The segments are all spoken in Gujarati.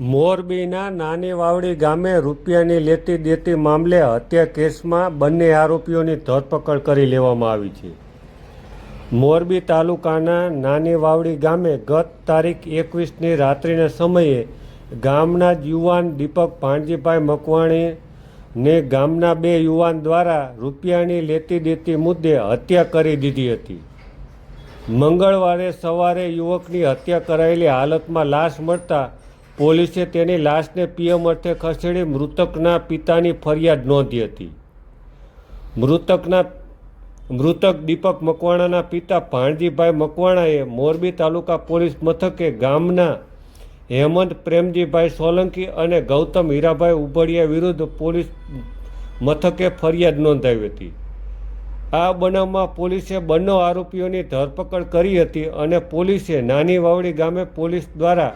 મોરબીના નાની વાવડી ગામે રૂપિયાની લેતી દેતી મામલે હત્યા કેસમાં બંને આરોપીઓની ધરપકડ કરી લેવામાં આવી છે. મોરબી તાલુકાના નાની વાવડી ગામે ગત તારીખ એકવીસની રાત્રિના સમયે ગામના જ યુવાન દીપક ભાણજીભાઈ મકવાણી ને ગામના બે યુવાન દ્વારા રૂપિયાની લેતી દેતી મુદ્દે હત્યા કરી દીધી હતી. મંગળવારે સવારે યુવકની હત્યા કરાયેલી હાલતમાં લાશ મળતા પોલીસે તેની લાશને પીએમ અર્થે ખસેડી મૃતકના પિતાની ફરિયાદ નોંધી હતી. મૃતકના, મૃતક દીપક મકવાણાના પિતા ભાણજીભાઈ મકવાણાએ મોરબી તાલુકા પોલીસ મથકે ગામના હેમંત પ્રેમજીભાઈ સોલંકી અને ગૌતમ હીરાભાઈ ઉભડિયા વિરુદ્ધ પોલીસ મથકે ફરિયાદ નોંધાવી હતી. આ બનાવમાં પોલીસે બંને આરોપીઓની ધરપકડ કરી હતી અને પોલીસે નાની વાવડી ગામે પોલીસ દ્વારા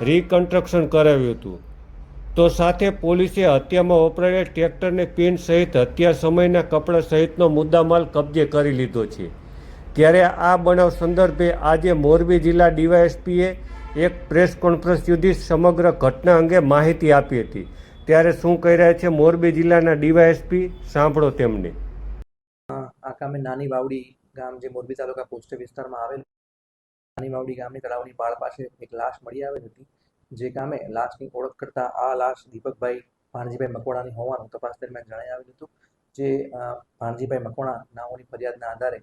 રિકન્સ્ટ્રક્શન કરાવ્યું હતું. તો સાથે પોલીસે હત્યામાં વપરાયેલ ટ્રેક્ટરની પિન સહિત હત્યા સમયના કપડાં સહિતનો મુદ્દામાલ કબજે કરી લીધો છે. ત્યારે આ બનાવ સંદર્ભે આજે મોરબી જિલ્લા ડીવાયએસપીએ એક પ્રેસ કોન્ફરન્સ યોજી સમગ્ર ઘટના અંગે માહિતી આપી હતી. ત્યારે શું કહી રહ્યા છે મોરબી જિલ્લાના ડીવાયએસપી? સાંભળો તેમને. આ કામે નાની વાવડી ગામ જે મોરબી તાલુકા પોસ્ટ વિસ્તારમાં આવેલ નાની માવડી ગામની તળાવની બાળ પાસે એક લાશ મળી આવેલ હતી, જે ગામે લાશની ઓળખ કરતા આ લાશ દીપકભાઈ ભાણજીભાઈ મકવાણાની હોવાનું તપાસ દરમિયાન જણાઈ આવેલ હતું, જે ભાણજીભાઈ મકવાણા નાઓની ફરિયાદના આધારે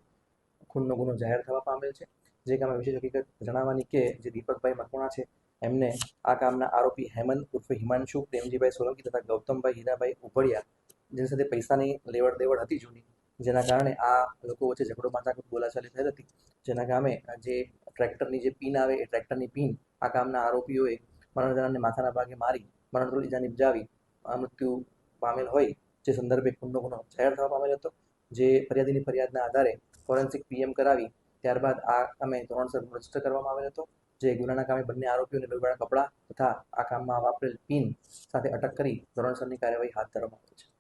ખૂનનો ગુનો જાહેર થવા પામેલ છે. જે ગામે વિશેષ હકીકત જણાવવાની કે જે દીપકભાઈ મકવાણા છે, એમને આ કામના આરોપી હેમંત ઉર્ફે હિમાંશુ, પ્રેમજીભાઈ સોલંકી તથા ગૌતમભાઈ હીરાભાઈ ઉભડિયા, જેની સાથે પૈસાની લેવડ દેવડ હતી જૂની. જેના કારણે આ લોકો વચ્ચે ઝઘડો માથાકૂટ બોલાચાલી થઈ હતી. જેના કામે જે ટ્રેક્ટરની જે પિન આવે એ ટ્રેક્ટરની પિન આ કામના આરોપીઓએ મરણજનાને માથાના ભાગે મારી મરણતોલ ઇજા નિપજાવી મૃત્યુ પામેલ હોય જે સંદર્ભે ખૂનનો ગુનો જાહેર થવા પામેલ હતો. જે ફરિયાદીની ફરિયાદના આધારે ફોરેન્સિક પીએમ કરાવી ત્યારબાદ આ કામે ધોરણસર રજિસ્ટર કરવામાં આવેલ હતો. જે ગુનાના કામે બંને આરોપીઓને લોહીવાળા કપડાં તથા આ કામમાં વાપરેલ પિન સાથે અટક કરી ધોરણસરની કાર્યવાહી હાથ ધરવામાં આવી છે.